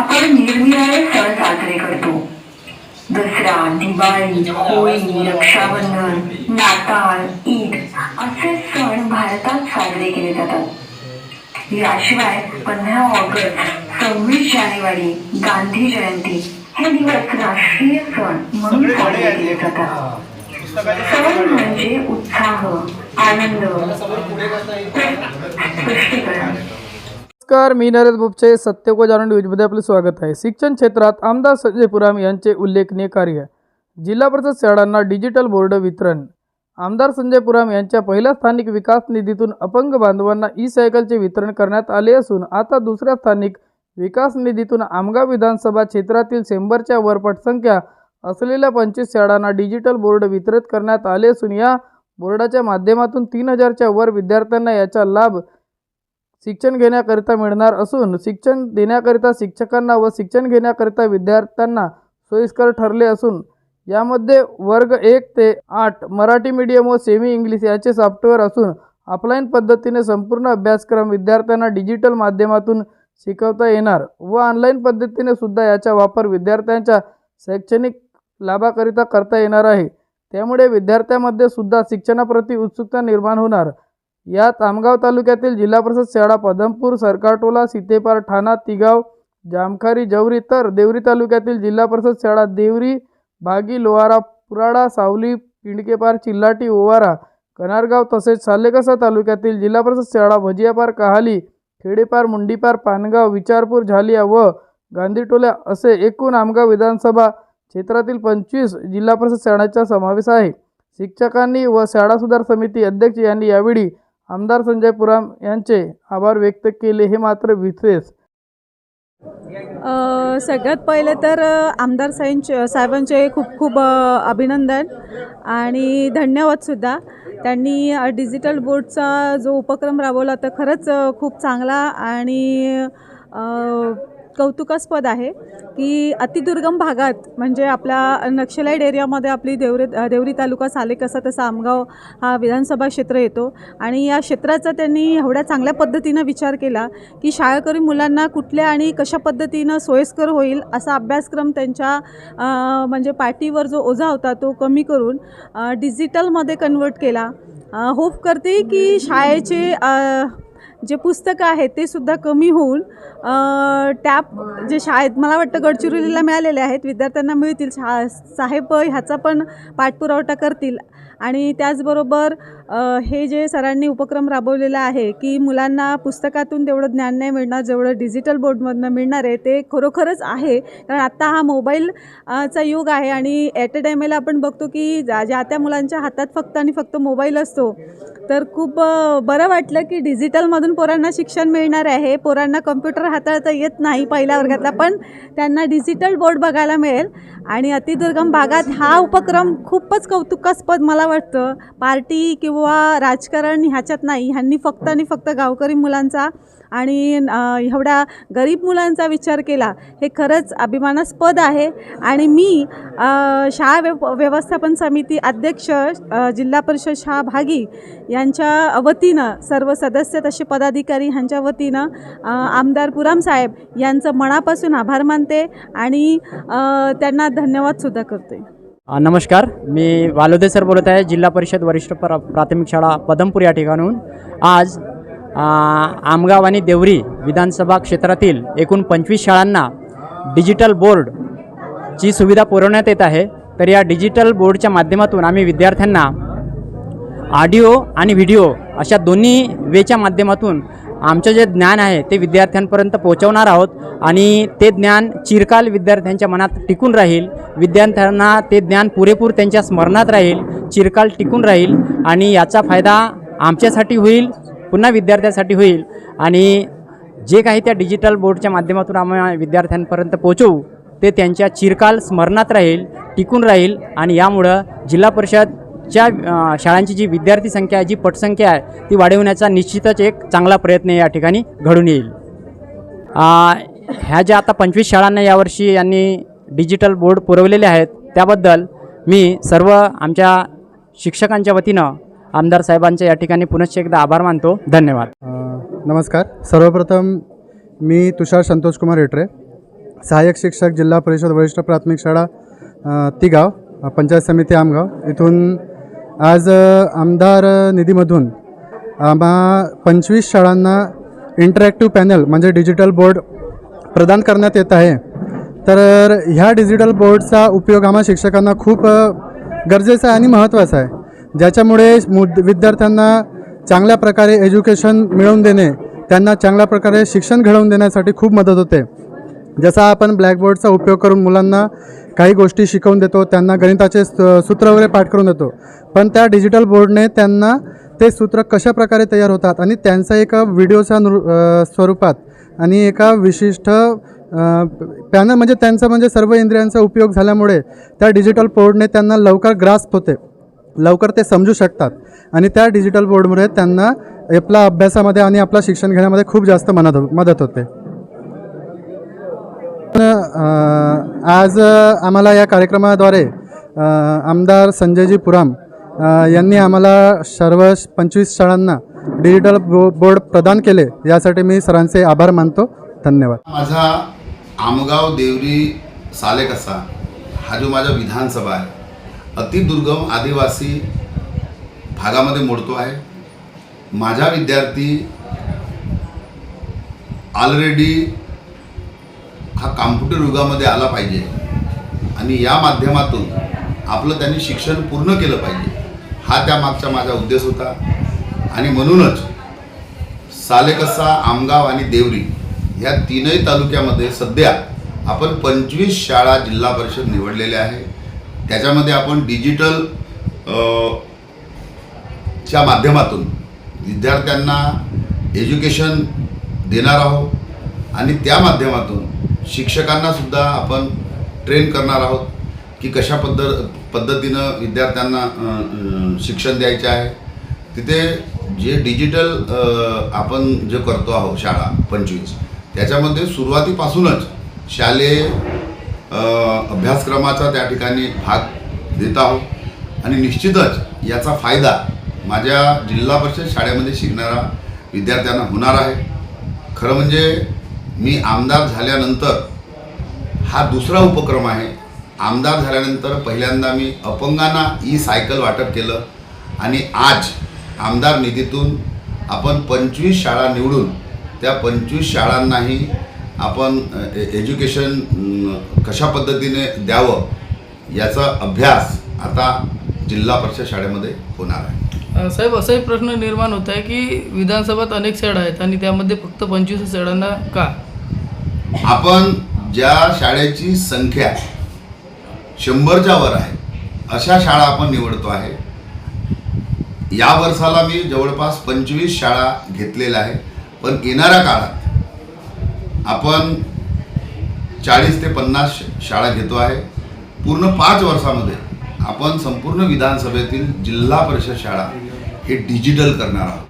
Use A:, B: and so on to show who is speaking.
A: आपण निरनिराळे सण साजरे करतो. दसरा दिवाळी होळी रक्षाबंधन नाताळ ईद असे सण भारतात साजरे केले जातात. याशिवाय पंधरा ऑगस्ट सव्वीस जानेवारी गांधी जयंती हे दिवस राष्ट्रीय सण म्हणून साजरे केले जातात. सण म्हणजे उत्साह आनंद स्पष्टीकरण.
B: नमस्कार मी नरेश बुपचे सत्य को जाणून न्यूजमध्ये आपले स्वागत आहे. शिक्षण क्षेत्रात आमदार संजय पुराम यांचे उल्लेखनीय कार्य जिल्हा परिषद शाळांना डिजिटल बोर्ड वितरण. आमदार संजय पुराम यांच्या पहिल्या स्थानिक विकास निधीतून अपंग बांधवांना ई सायकलचे वितरण करण्यात आले असून आता दुसऱ्या स्थानिक विकास निधीतून आमगाव विधानसभा क्षेत्रातील शंभरच्या वर पटसंख्या असलेल्या पंचवीस शाळांना डिजिटल बोर्ड वितरित करण्यात आले असून या बोर्डाच्या माध्यमातून तीन हजारच्या वर विद्यार्थ्यांना याचा लाभ शिक्षण घेण्याकरिता मिळणार असून शिक्षण देण्याकरिता शिक्षकांना व शिक्षण घेण्याकरिता विद्यार्थ्यांना सोयीस्कर ठरले असून यामध्ये वर्ग एक ते आठ मराठी मीडियम व सेमी इंग्लिश याचे सॉफ्टवेअर असून ऑफलाईन पद्धतीने संपूर्ण अभ्यासक्रम विद्यार्थ्यांना डिजिटल माध्यमातून शिकवता येणार व ऑनलाईन पद्धतीने सुद्धा याचा वापर विद्यार्थ्यांच्या शैक्षणिक लाभाकरिता करता येणार आहे. त्यामुळे विद्यार्थ्यांमध्ये सुद्धा शिक्षणाप्रती उत्सुकता निर्माण होणार. यात आमगाव तालुक्यातील जिल्हा परिषद शाळा पदमपूर सरकारटोला सीतेपार ठाणा तिगाव जामखारी जवरी तर देवरी तालुक्यातील जिल्हा परिषद शाळा देवरी भागी लोहारा पुराडा सावली पिंडकेपार चिल्लाटी ओवारा कनारगाव तसेच सालेकसा तालुक्यातील जिल्हा परिषद शाळा भजियापार कहाली खेडेपार मुंडीपार पानगाव विचारपूर झालिया व गांधीटोल्या असे एकूण आमगाव विधानसभा क्षेत्रातील पंचवीस जिल्हा परिषद शाळांचा समावेश आहे. शिक्षकांनी व शाळा सुधार समिती अध्यक्ष यांनी यावेळी आमदार संजय पुराम यांचे आभार व्यक्त केले हे मात्र विशेष
C: सगळ्यात पहिले तर आमदार साहेंचे साहेबांचे खूप खूप अभिनंदन आणि धन्यवादसुद्धा त्यांनी डिजिटल बोर्डचा जो उपक्रम राबवला तर खरंच खूप चांगला आणि कौतुकास्पद आहे की अतिदुर्गम भागात म्हणजे आपल्या नक्षलाईड एरियामध्ये आपली देवरे देवरी तालुका साले कसा तसा आमगाव हा विधानसभा क्षेत्र येतो. आणि या क्षेत्राचा त्यांनी एवढ्या चांगल्या पद्धतीनं विचार केला की शाळकरी मुलांना कुठल्या आणि कशा पद्धतीनं सोयीस्कर होईल असा अभ्यासक्रम त्यांच्या म्हणजे पाठीवर जो ओझा होता तो कमी करून डिजिटलमध्ये कन्वर्ट केला. होप करते की शाळेचे जे पुस्तकं आहेत ते सुद्धा कमी होऊन टॅप जे शाळेत मला वाटतं गडचिरोलीला मिळालेले आहेत विद्यार्थ्यांना मिळतील. शा साहेब ह्याचा पण पाठपुरावठा करतील. आणि त्याचबरोबर हे जे सरांनी उपक्रम राबवलेला आहे की मुलांना पुस्तकातून तेवढं ज्ञान नाही मिळणार जेवढं डिजिटल बोर्डमधनं मिळणार आहे ते खरोखरच आहे. कारण आत्ता हा मोबाईल चा युग आहे आणि ॲट अ टायमेला आपण बघतो की ज्या ज्या त्या मुलांच्या हातात फक्त आणि फक्त मोबाईल असतो तर खूप बरं वाटलं की डिजिटलमधून पोरांना शिक्षण मिळणार आहे. पोरांना कम्प्युटर हाताळता येत नाही पहिल्या वर्गातला पण त्यांना डिजिटल बोर्ड बघायला मिळेल. आणि अतिदुर्गम भागात हा उपक्रम खूपच कौतुकास्पद मला वाटतं? पार्टी किंवा राजकारण ह्याच्यात नाही. ह्यांनी फक्त आणि फक्त गावकरी मुलांचा आणि एवढ्या गरीब मुलांचा विचार केला हे खरंच अभिमानास्पद आहे. आणि मी शाळा व्यव व्यवस्थापन समिती अध्यक्ष जिल्हा परिषद शाळा भागी यांच्या वतीनं सर्व सदस्य तसे पदाधिकारी ह्यांच्या वतीनं आमदार पुराम साहेब यांचं मनापासून आभार मानते आणि त्यांना धन्यवादसुद्धा करते.
D: नमस्कार. मी वालोदे सर बोलत आहे जिल्हा परिषद वरिष्ठ प्रा प्राथमिक शाळा पदमपूर या ठिकाणून आज आमगाव आणि देवरी विधानसभा क्षेत्रातील एकूण पंचवीस शाळांना डिजिटल बोर्डची सुविधा पुरवण्यात येत आहे. तर या डिजिटल बोर्डच्या माध्यमातून आम्ही विद्यार्थ्यांना ऑडिओ आणि व्हिडिओ अशा दोन्ही वेच्या माध्यमातून आमचं जे ज्ञान आहे ते विद्यार्थ्यांपर्यंत पोहोचवणार आहोत आणि ते ज्ञान चिरकाल विद्यार्थ्यांच्या मनात टिकून राहील. विद्यार्थ्यांना ते ज्ञान पुरेपूर त्यांच्या स्मरणात राहील चिरकाल टिकून राहील आणि याचा फायदा आमच्यासाठी होईल पुन्हा विद्यार्थ्यांसाठी होईल. आणि जे काही त्या डिजिटल बोर्डच्या माध्यमातून आम्ही विद्यार्थ्यांपर्यंत पोहोचवू ते त्यांच्या चिरकाल स्मरणात राहील टिकून राहील आणि यामुळं जिल्हा परिषद ज्या शाळांची जी विद्यार्थी संख्या आहे जी पटसंख्या आहे ती वाढवण्याचा निश्चितच एक चांगला प्रयत्न या ठिकाणी घडून येईल. ह्या ज्या आता पंचवीस शाळांना यावर्षी यांनी डिजिटल बोर्ड पुरवलेले आहेत त्याबद्दल मी सर्व आमच्या शिक्षकांच्या वतीनं आमदार साहेबांचे या ठिकाणी पुनश्च एकदा आभार मानतो. धन्यवाद.
E: नमस्कार. सर्वप्रथम मी तुषार संतोषकुमार हेटरे सहाय्यक शिक्षक जिल्हा परिषद वरिष्ठ प्राथमिक शाळा तिगाव पंचायत समिती आमगाव इथून आज आमदार निधीमधून आम्हा पंचवीस शाळांना इंटरॅक्टिव्ह पॅनल म्हणजे डिजिटल बोर्ड प्रदान करण्यात येत आहे. तर ह्या डिजिटल बोर्डचा उपयोग आम्हा शिक्षकांना खूप गरजेचा आहे आणि महत्त्वाचा आहे. ज्याच्यामुळे मुद विद्यार्थ्यांना चांगल्या प्रकारे एज्युकेशन मिळवून देणे त्यांना चांगल्या प्रकारे शिक्षण घडवून देण्यासाठी खूप मदत होते. जसा आपण ब्लॅकबोर्डचा उपयोग करून मुलांना काही गोष्टी शिकवून देतो त्यांना गणिताचे सूत्र वगैरे पाठ करून देतो पण त्या डिजिटल बोर्डने त्यांना ते सूत्र कशा प्रकारे तयार होतात आणि त्यांचा एका व्हिडिओच्या नृ स्वरूपात आणि एका विशिष्ट पॅनल म्हणजे त्यांचा म्हणजे सर्व इंद्रियांचा उपयोग झाल्यामुळे त्या डिजिटल बोर्डने त्यांना लवकर ग्रास्प होते लवकर ते समजू शकतात आणि त्या डिजिटल बोर्डमुळे त्यांना आपल्या अभ्यासामध्ये आणि आपलं शिक्षण घेण्यामध्ये खूप जास्त मदत मदत होते. आज आम्हाला या कार्यक्रमाद्वारे आमदार संजयजी पुराम यांनी आम्हाला सर्व पंचवीस शाळांना डिजिटल बो बोर्ड प्रदान केले. यासाठी मी सरांचे आभार मानतो. धन्यवाद.
F: माझा आमगाव देवरी सालेकसा हा जो माझा विधानसभा आहे अतिदुर्गम आदिवासी भागामध्ये मोडतो आहे. माझा विद्यार्थी ऑलरेडी हा कॉम्प्युटर युगामध्ये आला पाहिजे. आणि या माध्यमातून आपलं त्यांनी शिक्षण पूर्ण केलं पाहिजे. हा त्यामागचा माझा उद्देश होता. आणि म्हणूनच सालेकसा आमगाव आणि देवरी या तीनही तालुक्यामध्ये सध्या आपण पंचवीस शाळा जिल्हा परिषद निवडलेल्या आहे त्याच्यामध्ये आपण डिजिटल च्या माध्यमातून विद्यार्थ्यांना एज्युकेशन देणार आहोत. आणि त्या माध्यमातून शिक्षकांना सुद्धा आपण ट्रेन करणार आहोत की कशा पद्ध पद्धतीनं विद्यार्थ्यांना शिक्षण द्यायचे आहे. तिथे जे डिजिटल आपण जे करतो आहोत शाळा पंचवीस त्याच्यामध्ये सुरुवातीपासूनच शालेय अभ्यासक्रमाचा त्या ठिकाणी भाग देत आहोत. आणि निश्चितच याचा फायदा माझ्या जिल्हा परिषद शाळेमध्ये शिकणाऱ्या विद्यार्थ्यांना होणार आहे. खरं म्हणजे मी आमदार झाल्यानंतर हा दुसरा उपक्रम आहे. आमदार झाल्यानंतर पहिल्यांदा मी अपंगांना ई सायकल वाटप केलं आणि आज आमदार निधीतून आपण पंचवीस शाळा निवडून त्या पंचवीस शाळांनाही आपण ए- एज्युकेशन कशा पद्धतीने द्यावं याचा अभ्यास आता जिल्हा परिषद शाळेमध्ये होणार आहे.
B: साहेब असाही प्रश्न निर्माण होत आहे की विधानसभेत अनेक शाळा आहेत आणि त्यामध्ये फक्त पंचवीस शाळांना का?
F: आपण ज्या शाळेची संख्या शंभरच्या वर आहे अशा शाळा आपण निवडतो आहे. या वर्षाला मी जवळपास पंचवीस शाळा घेतलेल्या आहे पण येणाऱ्या काळात आपण चाळीस ते पन्नास शाळा घेतो आहे. पूर्ण पाच वर्षामध्ये आपण संपूर्ण विधानसभेतील जिल्हा परिषद शाळा हे डिजिटल करणार आहोत.